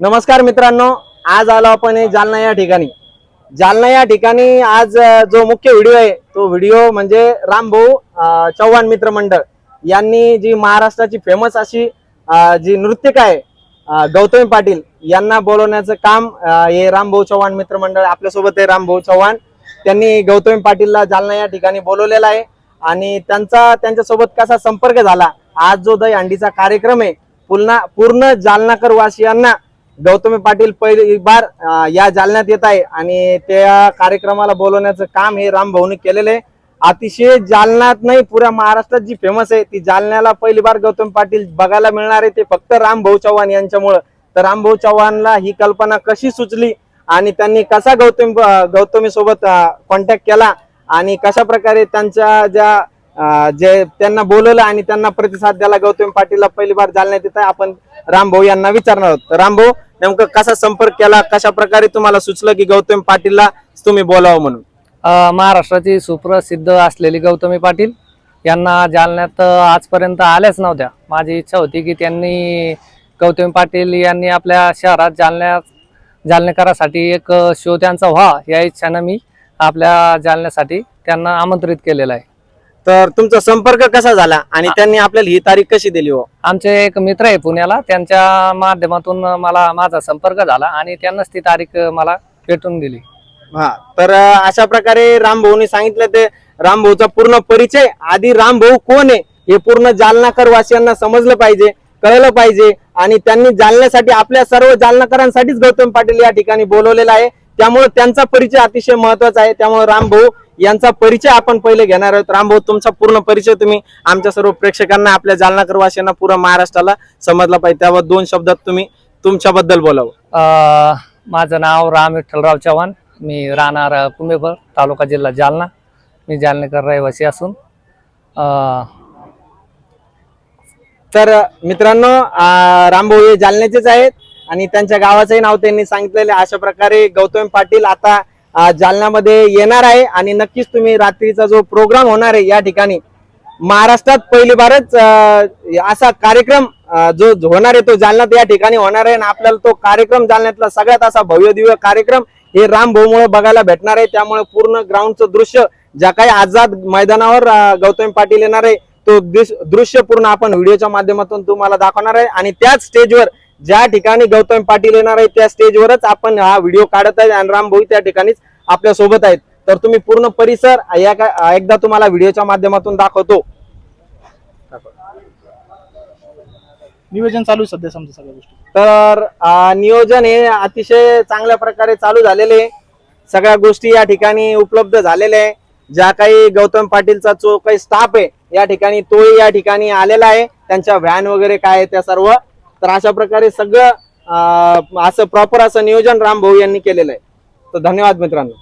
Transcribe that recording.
नमस्कार मित्रांनो आज आलो आपण हे जालना या ठिकाणी. जालना या ठिकाणी आज जो मुख्य व्हिडिओ आहे तो व्हिडिओ म्हणजे रामभाऊ चव्हाण मित्र मंडळ यांनी जी महाराष्ट्राची फेमस अशी जी नृत्यक आहे गौतमी पाटील यांना बोलवण्याचं काम हे रामभाऊ चव्हाण मित्र मंडळ आपल्यासोबत आहे रामभाऊ चव्हाण. त्यांनी गौतमी पाटीलला जालना या ठिकाणी बोलवलेला आहे. आणि त्यांचा त्यांच्यासोबत कसा संपर्क झाला आज जो दही अंडीचा कार्यक्रम आहे पुन्हा पूर्ण जालनाकर वासियांना गौतमी पाटील पहिली बार या जालन्यात येत आहे आणि त्या कार्यक्रमाला बोलवण्याचं काम हे राम भाऊनी केलेलं आहे. अतिशय जालन्यात नाही पुऱ्या महाराष्ट्रात जी फेमस आहे ती जालन्याला पहिली बार गौतम पाटील बघायला मिळणार आहे. ते फक्त राम भाऊ चव्हाण यांच्यामुळं. तर राम भाऊ चव्हाणला ही कल्पना कशी सुचली आणि त्यांनी कसा गौतम गौतमी सोबत कॉन्टॅक्ट केला आणि कशा प्रकारे त्यांच्या ज्या जे त्यांना बोलवलं आणि त्यांना प्रतिसाद द्यायला गौतम पाटीलला पहिली बार जालण्यात येत आहे आपण रामभाऊ यांना विचारणार आहोत. रामभाऊ नेमकं कसा संपर्क केला? कशा प्रकारे तुम्हाला सुचलं की गौतम पाटीलला तुम्ही बोलावं म्हणून? अ, महाराष्ट्राची सुप्रसिद्ध असलेली गौतमी पाटील यांना जालन्यात अ, आजपर्यंत आल्याच नव्हत्या. माझी इच्छा होती की त्यांनी गौतमी पाटील यांनी आपल्या शहरात जालन्यात जालनेकरासाठी एक अ, शो त्यांचा व्हा या इच्छानं मी आपल्या जालन्यासाठी त्यांना आमंत्रित केलेलं आहे. तर तुमचा संपर्क कसा झाला आणि त्यांनी आपल्याला ही तारीख कशी दिली हो? आमचे एक मित्र आहे पुण्याला त्यांच्या माध्यमातून मला माझा संपर्क झाला आणि त्यांनाच ती तारीख मला भेटून दिली. हा तर अशा प्रकारे रामभाऊनी सांगितलं ते रामभाऊचा पूर्ण परिचय आधी रामभाऊ कोण आहे हे पूर्ण जालनाकर वासियांना समजलं पाहिजे कळलं पाहिजे आणि त्यांनी जालन्यासाठी आपल्या सर्व जालनाकरांसाठीच गौतम पाटील या ठिकाणी बोलवलेला आहे. त्यामुळे त्यांचा परिचय अतिशय महत्त्वाचा आहे. त्यामुळे रामभाऊ यांचा परिचय आपण पहिले घेणार आहोत. रामभाऊ तुमचा पूर्ण परिचय तुम्ही आमच्या सर्व प्रेक्षकांना आपल्या जालनाकर वासियांना पूर्ण महाराष्ट्राला समजला पाहिजे. त्यावर दोन शब्दात तुम्ही तुमच्याबद्दल बोलावं. अ, माझं नाव राम विठ्ठलराव चव्हाण. मी राहणार कुंभेभर तालुका जिल्हा जालना. मी जालनेकर रहिवासी असून तर मित्रांनो रामभाऊ हे जालन्याचेच आहेत. आणि त्यांच्या गावाचंही नाव त्यांनी सांगितलेलं अशा प्रकारे गौतम पाटील आता जालन्यामध्ये येणार आहे. आणि नक्कीच तुम्ही रात्रीचा जो प्रोग्राम होणार आहे या ठिकाणी महाराष्ट्रात पहिली बारच असा कार्यक्रम जो होणार आहे तो जालन्यात या ठिकाणी होणार आहे. आणि आपल्याला तो कार्यक्रम जालन्यातला सगळ्यात असा भव्य दिव्य कार्यक्रम हे राम भाऊमुळे बघायला भेटणार आहे. त्यामुळे पूर्ण ग्राउंडचं दृश्य ज्या काही आझाद मैदानावर गौतम पाटील येणार आहे तो दृश्य पूर्ण आपण व्हिडिओच्या माध्यमातून तुम्हाला दाखवणार आहे. आणि त्याच स्टेजवर ज्या ठिकाणी गौतम पाटील येणार आहे त्या स्टेजवरच आपण हा व्हिडिओ काढत आहे आणि राम भाऊ त्या ठिकाणीच आपल्यासोबत आहेत. तर तुम्ही पूर्ण परिसर एकदा तुम्हाला व्हिडिओच्या माध्यमातून दाखवतो. नियोजन चालू सध्या समजा सगळ्या गोष्टी. तर अं, नियोजन हे अतिशय चांगल्या प्रकारे चालू झालेले आहे. सगळ्या गोष्टी या ठिकाणी उपलब्ध झालेल्या आहे. ज्या काही गौतम पाटीलचा जो काही स्टाफ आहे या ठिकाणी तोही या ठिकाणी आलेला आहे. त्यांच्या व्हॅन वगैरे काय आहे त्या सर्व तर अशा प्रकारे सगळं असं प्रॉपर असं नियोजन राम भाऊ यांनी केलेलं आहे. तर धन्यवाद मित्रांनो.